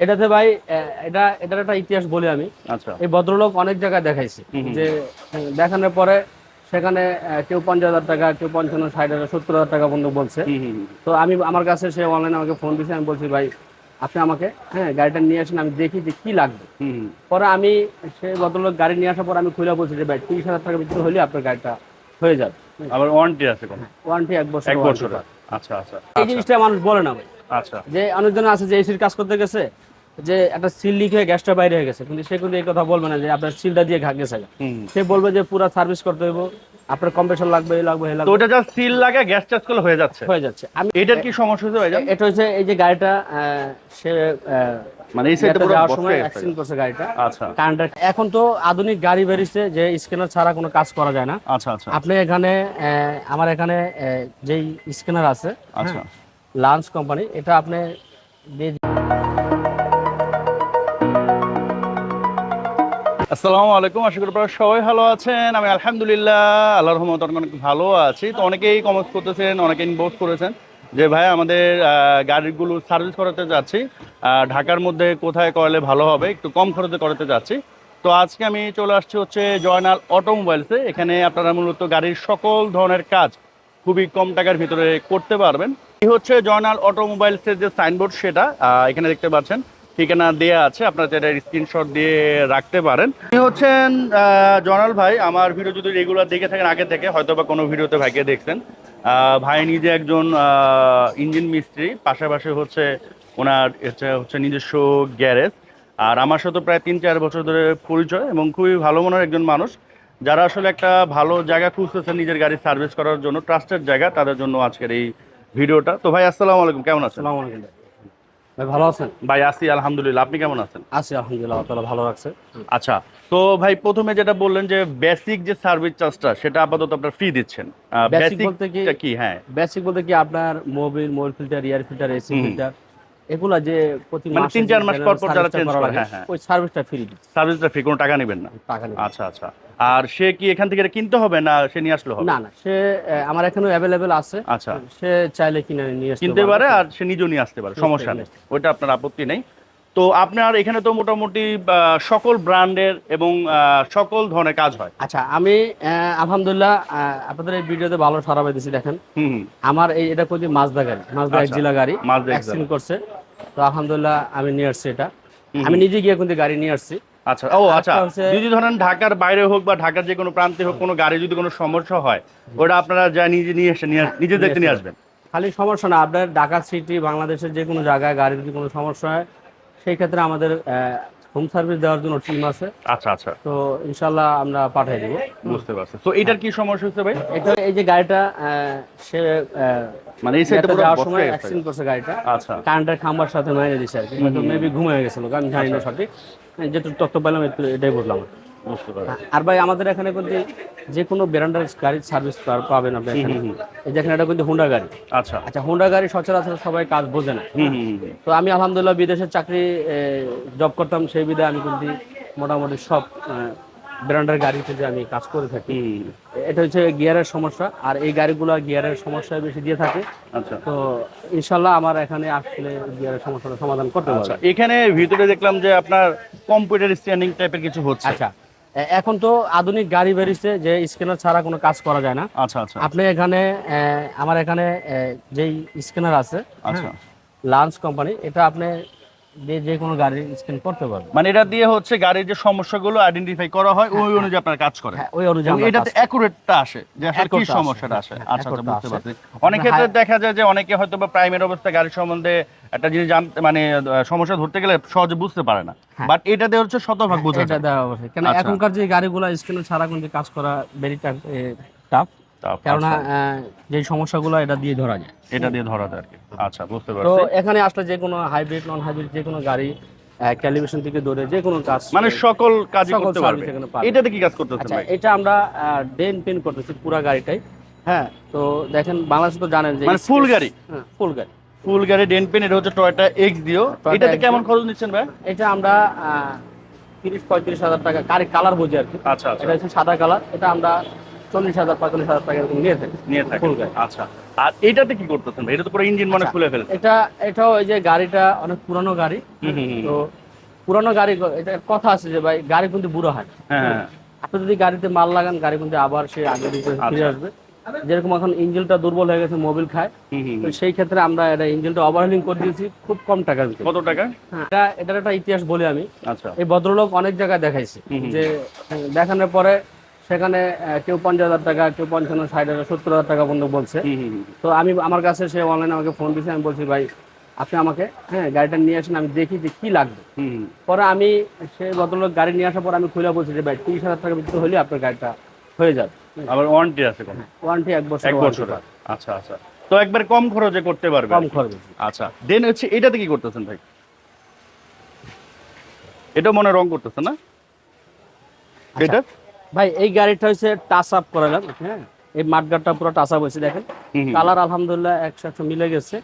এটাতে ভাই এটা এটার একটা ইতিহাস বলি আমি। আচ্ছা। এই ভদ্রলোক অনেক জায়গায় দেখাইছে যে দেখানোর পরে সেখানে কেউ পঞ্চাশ হাজার টাকা কেউ পঞ্চান্ন ষাট হাজার সত্তর হাজার টাকা পর্যন্ত বলছে। তো আমি আমার কাছে সে অনলাইনে আমাকে ফোন দিয়েছে আমি বলছি ভাই আপনি আমাকে হ্যাঁ গাড়িটা নিয়ে আসেন আমি দেখি যে কি লাগবে। পরে আমি সে ভদ্রলোক গাড়ি নিয়ে আসার পর আমি খুলে বলছি যে ভাই তিরিশ হাজার টাকার ভিতরে হলে আপনার গাড়িটা হয়ে যাবে। আবার ওয়ারেন্টি আছে ওয়ারেন্টি এক বছর এক বছর আচ্ছা আচ্ছা এই জিনিসটা মানুষ বলে না ভাই। আচ্ছা। যে অনেকজন আছে যে এসির কাজ করতে গেছে যে একটা সিল লিক হয়ে গ্যাসটা বাইরে হয়ে গেছে। কিন্তু সে কিন্তু এই কথা বলবে না যে আপনার সিলটা দিয়ে ঘা গেছে। সে বলবে যে পুরো সার্ভিস করতে হইব আপনার কম্প্রেসর লাগবে এই লাগবে এই লাগবে। ওটা যা সিল লাগে গ্যাস চার্জ করলে হয়ে যাচ্ছে। হয়ে যাচ্ছে। আমি এটার কি সমস্যা হচ্ছে ভাইজান? এটা হচ্ছে এই যে গাড়িটা সে মানে এই সাইডে পুরো যাওয়ার সময় অ্যাক্সিডেন্ট করছে গাড়িটা। আচ্ছা। কারেন্টের এখন তো আধুনিক গাড়ি বেরিয়েছে যে স্ক্যানার ছাড়া কোনো কাজ করা যায় না। আচ্ছা আচ্ছা। আপনি এখানে আমার এখানে যেই স্ক্যানার আছে আচ্ছা। লাঞ্চ কোম্পানি এটা আপনি আসসালামু আলাইকুম। আশা করি আপনারা সবাই ভালো আছেন। আমি আলহামদুলিল্লাহ আল্লাহ রহমত অনেক ভালো আছি। তো অনেকেই কমেন্ট করতেছেন, অনেকে ইনবক্স করেছেন যে, ভাই, আমাদের গাড়িগুলো সার্ভিস করাতে যাচ্ছি। ঢাকার মধ্যে কোথায় করলে ভালো হবে? একটু কম খরচে করাতে যাচ্ছি। তো আজকে আমি চলে আসছি হচ্ছে জয়নাল অটোমোবাইলসে। এখানে আপনারা মূলত গাড়ির সকল ধরনের কাজ খুবই কম টাকার ভিতরে করতে পারবেন। হচ্ছে জয়নাল অটোমোবাইলসের যে সাইনবোর্ড সেটা এখানে দেখতে পাচ্ছেন। ঠিকানা দেয়া আছে, আপনারা যেটা স্ক্রিনশট দিয়ে রাখতে পারেন। উনি হচ্ছেন জনাল ভাই, আমার ভিডিও যদি রেগুলার দেখে থাকেন, আগে থেকে হয়তো বা কোনো ভিডিওতে ভাইকে দেখছেন। ভাই নিজে একজন ইঞ্জিন মিস্ত্রি, পাশাপাশি হচ্ছে ওনার, হচ্ছে নিজস্ব গ্যারেজ আর আমার সাথে প্রায় তিন চার বছর ধরে পরিচয় এবং খুবই ভালো মনের একজন মানুষ। যারা আসলে একটা ভালো জায়গা খুঁজতেছেন নিজের গাড়ি সার্ভিস করার জন্য ট্রাস্টেড জায়গা, তাদের জন্য আজকের এই ভিডিওটা তো ভাই, আসসালামু আলাইকুম, কেমন আছেন? ভাই ভালো আছেন? ভাই আছি আলহামদুলিল্লাহ। আপনি কেমন আছেন? আছি আলহামদুলিল্লাহ তালা ভালো রাখছে। আচ্ছা তো ভাই প্রথমে যেটা বললেন যে বেসিক যে সার্ভিস চার্জটা সেটা আপাতত আপনার ফ্রি দিচ্ছেন। বেসিক বলতে কি- হ্যাঁ। বেসিক বলতে কি আপনার Mobil Mobil filter air filter AC filter এগুলা যে প্রতি মানে তিন চার মাস পর পর যারা চেঞ্জ করে হ্যাঁ হ্যাঁ ওই সার্ভিসটা ফ্রি সার্ভিসটা ফ্রি কোনো টাকা নেবেন না? টাকা আচ্ছা আচ্ছা। আর সে কি এখান থেকে কিনতে হবে না সে নিয়ে আসলে হবে? না না সে আমার এখানেও অ্যাভেলেবেল আছে। আচ্ছা। সে চাইলে কিনে নিয়ে আসতে কিনতে পারে। আর সে নিজেও নিয়ে আসতে পারে সমস্যা নেই। ওইটা আপনার আপত্তি নেই। তো আপনার এখানে তো মোটামুটি সকল ব্র্যান্ডের এবং সকল ধরনের কাজ হয়। আচ্ছা আমি আলহামদুলিল্লাহ আপনাদের এই ভিডিওতে ভালো সারা পাইতেছি দেখেন। আমার এই এটা কোথায় মাজদা গাড়ি মাজদা এক জেলা গাড়ি মাজদা এক করছে। তো আলহামদুলিল্লাহ আমি নিয়ে আসছি এটা। আমি নিজে গিয়ে কিন্তু গাড়ি নিয়ে আসছি। আচ্ছা ও আচ্ছা। যদি ধরেন ঢাকার বাইরে হোক বা ঢাকার যে কোনো প্রান্তে হোক কোনো গাড়ি যদি কোনো সমস্যা হয় ওটা আপনারা যা নিজে নিয়ে এসে নিয়ে নিজে নিয়ে দেখতে নিয়ে আসবেন। খালি সমস্যা না আপনার ঢাকা সিটি বাংলাদেশের যে কোনো জায়গায় গাড়ির যদি কোনো সমস্যা হয় সেই ক্ষেত্রে আমাদের হোম সার্ভিস দেওয়ার জন্য টিম আছে। আচ্ছা আচ্ছা। তো ইনশাল্লাহ আমরা পাঠিয়ে দেবো। বুঝতে পারছি। তো এটার কি সমস্যা হচ্ছে ভাই? এটা এই যে গাড়িটা সে মানে এই সাইডটা পুরো যাওয়ার সময় অ্যাক্সিডেন্ট করছে গাড়িটা। আচ্ছা। কারেন্টের খাম্বার সাথে মাইনে দিছে আর কি। মেবি ঘুমিয়ে গেছিল আমি জানি না সঠিক। যেটুকু তথ্য পেলাম একটু এটাই বললাম আর ভাই আমাদের এখানে কিন্তু যে কোনো ব্র্যান্ডের গাড়ির সার্ভিস পাবেন আপনি এখানে। এই দেখেন এটা কিন্তু হুন্ডা গাড়ি। আচ্ছা। আচ্ছা হুন্ডা গাড়ি সচরাচর সবাই কাজ বোঝে না। তো আমি আলহামদুলিল্লাহ বিদেশের চাকরি জব করতাম সেই বিধায় আমি কিন্তু মোটামুটি সব ব্র্যান্ডের গাড়িতে যে আমি কাজ করে থাকি। এটা হচ্ছে গিয়ারের সমস্যা। আর এই গাড়িগুলো গিয়ারের সমস্যা বেশি দিয়ে থাকে। আচ্ছা। তো ইনশাল্লাহ আমার এখানে আসলে গিয়ারের সমস্যাটা সমাধান করতে আচ্ছা পারবে। এখানে ভিতরে দেখলাম যে আপনার কম্পিউটার স্ট্যান্ডিং টাইপের কিছু হচ্ছে। আচ্ছা। এখন তো আধুনিক গাড়ি বেরিয়েছে যে স্ক্যানার ছাড়া কোনো কাজ করা যায় না। আচ্ছা আচ্ছা। আপনি এখানে আহ, আমার এখানে যেই স্ক্যানার আছে আচ্ছা। লাঞ্চ কোম্পানি এটা আপনি যে কোনো স্ক্যান করতে পারবেন মানে এটা দিয়ে হচ্ছে গাড়ির যে সমস্যাগুলো আইডেন্টিফাই করা হয় ওই অনুযায়ী আপনার কাজ করে হ্যাঁ ওই অনুযায়ী এটাতে অ্যাকুরেটটা আসে যে আসলে কি আসে, সমস্যাটা আসে। হ্যাঁ, আচ্ছা আচ্ছা বুঝতে পারছি। অনেক ক্ষেত্রে দেখা যায় যে অনেকে হয়তো বা প্রাইমের অবস্থা গাড়ি সম্বন্ধে একটা জিনিস জানতে মানে সমস্যা ধরতে গেলে সহজে বুঝতে পারে না। হ্যাঁ। বাট এটাতে হচ্ছে শতভাগ বোঝা এটা যায়। কেন আচ্ছা। এখনকার যে গাড়িগুলো স্ক্যানার ছাড়া কিন্তু কাজ করা ভেরি টাফ কেননা যে সমস্যাগুলো এটা দিয়ে ধরা যায়। এটা দিয়ে ধরা যায় আর কি। আচ্ছা বুঝতে তো এখানে আসলে যে কোনো হাইব্রিড নন হাইব্রিড যে কোনো গাড়ি ক্যালিব্রেশন থেকে ধরে যে কোনো কাজ মানে সকল কাজই করতে পারবে। এটাতে কি কাজ করতেছেন আচ্ছা এটা আমরা ডেন পেন করতেছি পুরো গাড়িটাই। হ্যাঁ তো দেখেন বাংলাদেশে তো জানেন যে মানে full গাড়ি? ফুল গাড়ি। ফুল গাড়ি ডেন পেন এটা হচ্ছে টয়টা এক্স দিও। এটাতে কেমন খরচ নিচ্ছেন ভাই? এটা আমরা তিরিশ পঁয়ত্রিশ হাজার টাকা গাড়ি কালার বুঝি আর কি। আচ্ছা আচ্ছা। এটা হচ্ছে সাদা কালার। এটা আমরা চল্লিশ হাজার পঁয়তাল্লিশ হাজার টাকা এরকম নিয়ে থাকে। নিয়ে গাড়ি। আচ্ছা। আর এটাতে কি করতেছেন এটা তো পুরো ইঞ্জিন মানে আচ্ছা। খুলে ফেলছে। এটা এটাও এই যে গাড়িটা অনেক পুরানো গাড়ি। তো পুরানো গাড়ি এটা কথা আছে যে ভাই গাড়ি কিন্তু বুড়ো হয় হ্যাঁ হ্যাঁ। আপনি যদি গাড়িতে মাল লাগান গাড়ি কিন্তু আবার সে দিকে ফিরে আচ্ছা। আসবে। যেরকম এখন ইঞ্জিনটা দুর্বল হয়ে গেছে মোবিল খায়। তো সেই ক্ষেত্রে আমরা এটা ইঞ্জিনটা ওভারহিলিং করে দিয়েছি খুব কম টাকার ভিতরে কত টাকা? হ্যাঁ, এটা এটার একটা ইতিহাস বলি আমি। আচ্ছা। এই ভদ্রলোক অনেক জায়গায় দেখাইছে। যে দেখানোর পরে সেখানে কেউ পঞ্চাশ হাজার টাকা কেউ পঞ্চান্ন ষাট হাজার সত্তর হাজার টাকা পর্যন্ত বলছে। তো আমি আমার কাছে সে অনলাইনে আমাকে ফোন দিয়েছে আমি বলছি ভাই আপনি আমাকে হ্যাঁ গাড়িটা নিয়ে আসেন আমি দেখি যে কি লাগবে। পরে আমি সে ভদ্রলোক গাড়ি নিয়ে আসার পর আমি খুলে বলছি যে ভাই তিরিশ হাজার টাকার ভিতরে হলে আপনার গাড়িটা হয়ে যাবে। আবার ওয়ারেন্টি আছে ওয়ারেন্টি এক বছর এক বছর আচ্ছা আচ্ছা। তো একবার কম খরচে করতে পারবে কম খরচ। আচ্ছা। দেন হচ্ছে এটাতে কি করতেছেন ভাই? এটা মনে হয় রং করতেছে না? আচ্ছা। এটা? ভাই এই গাড়িটা হচ্ছে টাচ আপ করালাম হ্যাঁ? এই মাঠগাটটা পুরো টাচ আপ হয়েছে দেখেন। কালার আলহামদুলিল্লাহ একশো একশো মিলে গেছে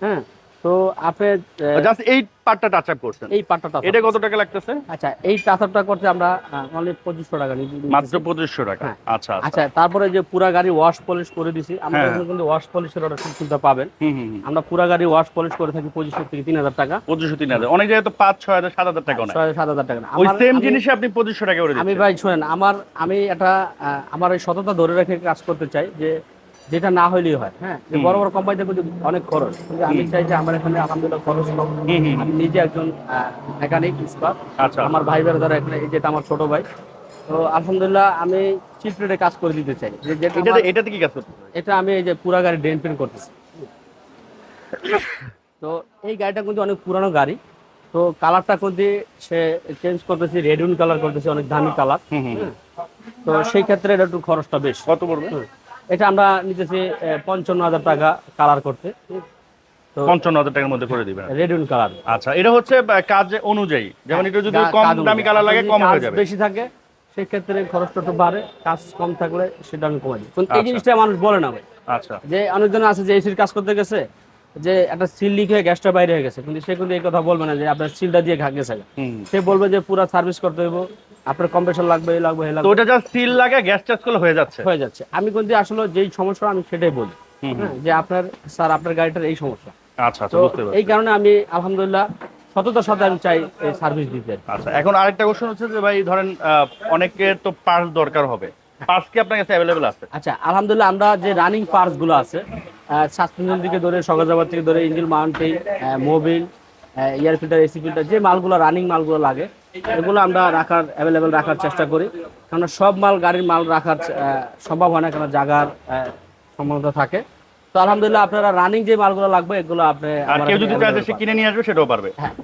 হ্যাঁ? তো আপনি জাস্ট এই পার্টটা টাচ আপ করছেন এই পাটটা টাচ এটা কত টাকা লাগতেছে আচ্ছা এই টাচ আপটা করতে আমরা অনলি পঁচিশশো টাকা নিয়ে নিতেছি। মাত্র পঁচিশশো টাকা হ্যাঁ। আচ্ছা আচ্ছা আচ্ছা তারপরে যে পুরা গাড়ি ওয়াশ পলিশ করে দিছি আমরা হ্যাঁ। কিন্তু ওয়াশ পলিশের সুবিধা পাবেন। আমরা পুরা গাড়ি ওয়াশ পলিশ করে থাকি পঁচিশশো থেকে তিন হাজার টাকা পঁচিশশো তিন হাজার অনেক জায়গায় তো পাঁচ ছয় হাজার সাত হাজার টাকা নেয় ছয় সাত হাজার টাকা না। ওই সেম আমি- জিনিসে আপনি পঁচিশশো টাকা করে আমি দিচ্ছেন ভাই শোনেন আমার আমি এটা আমার এই সততা ধরে রেখে কাজ করতে চাই যে যেটা না হইলেই হয় হ্যাঁ? যে বড় বড় কোম্পানিতে কিন্তু অনেক খরচ। কিন্তু আমি চাই যে আমার এখানে আলহামদুলিল্লাহ খরচ কম। আমি নিজে একজন মেকানিক ইস্পাত আচ্ছা। আমার ভাই বেড়াদার এখানে এই যেটা আমার ছোট ভাই। তো আলহামদুলিল্লাহ আমি কাজ করে দিতে চাই। এটাতে কি কাজ করতে এটা আমি এই যে পুরা গাড়ি ড্রেন পেন করতেছি। তো এই গাড়িটা কিন্তু অনেক পুরানো গাড়ি। তো কালারটা কিন্তু সে চেঞ্জ করতেছি রেডুন কালার করতেছি অনেক দামি কালার তো সেই ক্ষেত্রে এটা একটু খরচটা বেশ। কত পড়বে। এটা আমরা নিতেছি পঞ্চান্ন হাজার টাকা কালার করতে। পঞ্চান্ন হাজার টাকার মধ্যে করে দিবেন। রেডুন কালার আচ্ছা এটা হচ্ছে কাজ অনুযায়ী। যেমন এটা যদি হ্যাঁ, কম দামি কালার লাগে কম হয়ে যাবে। বেশি থাকে সেই ক্ষেত্রে খরচটা একটু বাড়ে কাজ কম থাকলে সেটা আমি কমাই দিই। কিন্তু এই আচ্ছা। জিনিসটা মানুষ বলে না ভাই। আচ্ছা। যে অনেকজন আছে যে এসির কাজ করতে গেছে যে একটা সিল লিক হয়ে গ্যাসটা বাইরে হয়ে গেছে। কিন্তু সে কিন্তু এই কথা বলবে না যে আপনার সিলটা দিয়ে ঘা গেছে। সে বলবে যে পুরো সার্ভিস করতে হইব আপনার কম্প্রেসর লাগবে এই লাগবে এই লাগবে। ওটা যা সিল লাগে গ্যাস চার্জ করলে হয়ে যাচ্ছে। হয়ে যাচ্ছে। আমি কিন্তু আসলে যেই সমস্যা আমি সেটাই বলি। হ্যাঁ যে আপনার স্যার আপনার গাড়িটার এই সমস্যা। আচ্ছা আচ্ছা তো বুঝতে পারছি। এই কারণে আমি আলহামদুলিল্লাহ সততার সাথে আমি চাই এই সার্ভিস দিতে। আচ্ছা এখন আরেকটা কোশ্চেন হচ্ছে যে ভাই ধরেন অনেকের তো পার্স দরকার হবে। পার্স কি আপনার কাছে অ্যাভেলেবেল আছে? আচ্ছা আলহামদুলিল্লাহ আমরা যে রানিং পার্টসগুলো আছে সাসপেনশন থেকে ধরে সকাজাবাদ থেকে ধরে engine mounting Mobil air filter AC filter যে মালগুলো রানিং মালগুলো লাগে এগুলো আমরা রাখার অ্যাভেলেবেল রাখার চেষ্টা করি। কারণ সব মাল গাড়ির মাল রাখার সম্ভব হয় না কারণ জায়গার সম্ভাবনা থাকে। তো আলহামদুলিল্লাহ আপনারা রানিং যে মালগুলো লাগবে এগুলো আপনি আর কেউ যদি চায় সে কিনে নিয়ে আসবে সেটাও পারবে। হ্যাঁ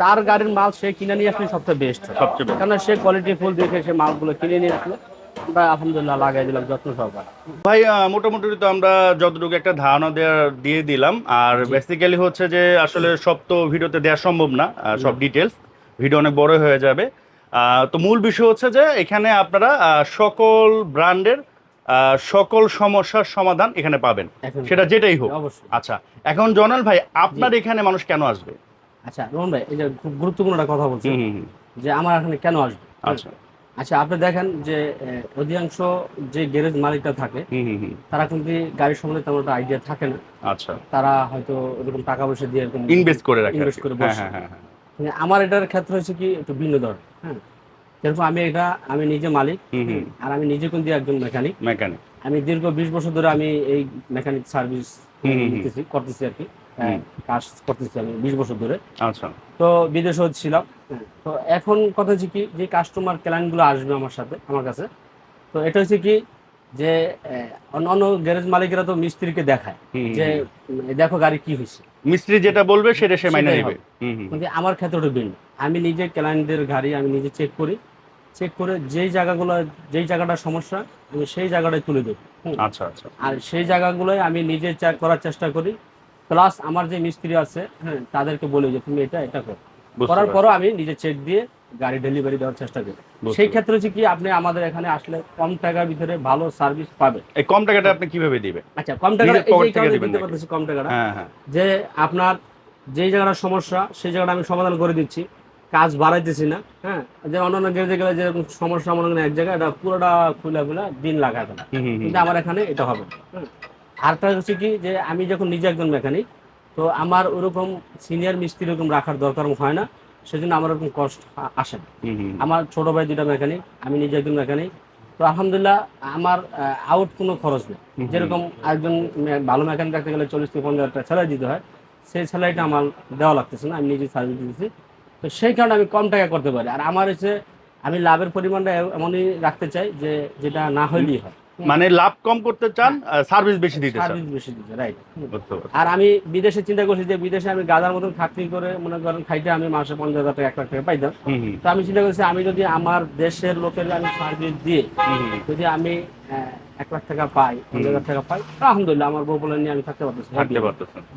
তার গাড়ির মাল সে কিনে নিয়ে আসলে সবচেয়ে বেস্ট সবচেয়ে কারণ সে কোয়ালিটি ফুল দেখে সে মালগুলো কিনে নিয়ে আসলো। আমরা আলহামদুলিল্লাহ লাগাই দিলাম যত্ন সহকারে। ভাই মোটামুটি তো আমরা যতটুকু একটা ধারণা দেওয়ার দিয়ে দিলাম। আর বেসিক্যালি হচ্ছে যে আসলে সব তো ভিডিওতে দেওয়া সম্ভব না সব ডিটেলস ভিডিও অনেক বড় হয়ে যাবে। তো মূল বিষয় হচ্ছে যে এখানে আপনারা সকল ব্র্যান্ডের সকল সমস্যার সমাধান এখানে পাবেন। সেটা যেটাই হোক। আচ্ছা এখন জনাল ভাই আপনার এখানে মানুষ কেন আসবে? আচ্ছা রোহন ভাই এই যে খুব গুরুত্বপূর্ণ একটা কথা বলছি। যে আমার এখানে কেন আসবে? আচ্ছা। আচ্ছা আপনি দেখেন যে অধিকাংশ যে গ্যারেজ মালিকটা থাকে। তারা কিন্তু গাড়ির সম্বন্ধে তেমন একটা আইডিয়া থাকে না। আচ্ছা। তারা হয়তো এরকম টাকা পয়সা দিয়ে ইনভেস্ট করে রাখে Invest করে হ্যাঁ বসে। হ্যাঁ আমার এটার ক্ষেত্রে হচ্ছে কি একটু ভিন্ন ধর হ্যাঁ। যেরকম আমি এটা আমি নিজে মালিক। আর আমি নিজে কিন্তু একজন মেকানিক। মেকানিক। আমি দীর্ঘ বিশ বছর ধরে আমি এই মেকানিক সার্ভিস। দিতেছি করতেছি আর কি। হ্যাঁ, কাজ করতেছি আমি বিশ বছর ধরে। আচ্ছা। তো বিদেশেও ছিলাম হ্যাঁ, তো এখন কথা হচ্ছে কি যে কাস্টমার ক্লায়েন্টগুলো আসবে আমার সাথে আমার কাছে তো এটা হচ্ছে কি যে আহ, অন্য অন্য গ্যারেজ মালিকেরা তো মিস্ত্রিকে দেখায় যে দেখো গাড়ি কি হয়েছে। মিস্ত্রি যেটা বলবে সেটা সে মাইনে নেবে। কিন্তু আমার ক্ষেত্রে ওটা ভিন্ন। আমি নিজে ক্লায়েন্টদের গাড়ি আমি নিজে চেক করি। চেক করে যেই জায়গাগুলো যেই জায়গাটার সমস্যা আমি সেই জায়গাটাই তুলে দেবো আচ্ছা আচ্ছা। আর সেই জায়গাগুলোই আমি নিজে চেক করার চেষ্টা করি। প্লাস আমার যে মিস্ত্রি আছে হ্যাঁ তাদেরকে বলি যে তুমি এটা এটা করো। করার। পরও আমি নিজে চেক দিয়ে গাড়ি ডেলিভারি দেওয়ার চেষ্টা করি। সেই ক্ষেত্রে হচ্ছে কি আপনি আমাদের এখানে আসলে কম টাকার ভিতরে ভালো সার্ভিস পাবে এই কম টাকাটা আপনি কীভাবে দিবে আচ্ছা কম টাকা এই যে কারণে দিতে পারতেছি কম টাকাটা। হ্যাঁ হ্যাঁ। যে আপনার যেই জায়গাটার সমস্যা সেই জায়গাটা আমি সমাধান করে দিচ্ছি। কাজ বাড়াইতেছি না হ্যাঁ? যে অন্যান্য গেজে গেলে যে সমস্যা মনে করেন এক জায়গায় এটা পুরোটা খুলে খুলে দিন হুম, হুম। কিন্তু আমার এখানে এটা হবে না হ্যাঁ। হচ্ছে কি যে আমি যখন নিজে একজন মেকানিক তো আমার ওরকম সিনিয়র মিস্ত্রি এরকম রাখার দরকার হয় না। সেজন্য আমার ওরকম কষ্ট আসে না। আমার ছোট ভাই দুটা মেকানিক আমি নিজে একজন মেকানিক। তো আলহামদুলিল্লাহ আমার আউট কোনো খরচ নেই। যেরকম একজন ভালো মেকানিক রাখতে গেলে চল্লিশ থেকে পঞ্চাশ হাজার টাকা স্যালারি দিতে হয় সেই স্যালারিটা আমার দেওয়া লাগতেছে না আমি নিজে সার্ভিস দিতেছি। তো সেই কারণে আমি কম টাকা করতে পারি। আর আমার হচ্ছে আমি লাভের পরিমাণটা এমনই রাখতে চাই যে যেটা না হইলেই হয়। মানে লাভ কম করতে চান সার্ভিস বেশি দিতে চান। সার্ভিস বেশি দিতে রাইট আর আমি বিদেশে চিন্তা করছি যে বিদেশে আমি গাদার মতন খাটনি করে মনে করেন খাইতে আমি মাসে পঞ্চাশ হাজার টাকা এক লাখ টাকা পাইতাম। তো আমি চিন্তা করছি আমি যদি আমার দেশের লোকের আমি সার্ভিস দিয়ে। যদি আমি এক লাখ টাকা পাই পঞ্চাশ হাজার টাকা পাই আলহামদুলিল্লাহ আমার বউ নিয়ে আমি থাকতে পারতেছি।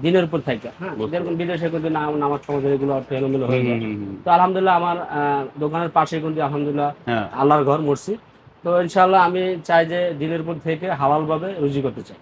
দিনের উপর থাকে হ্যাঁ। যেরকম বিদেশে কিন্তু না নামাজ সমাজ এগুলো এলোমেলো হয়ে যায়। তো আলহামদুলিল্লাহ আমার দোকানের পাশে কিন্তু আলহামদুলিল্লাহ হ্যাঁ। আল্লাহর ঘর মসজিদ। তো ইনশাল্লাহ আমি চাই যে দিনের পর থেকে হালাল ভাবে রুজি করতে চাই।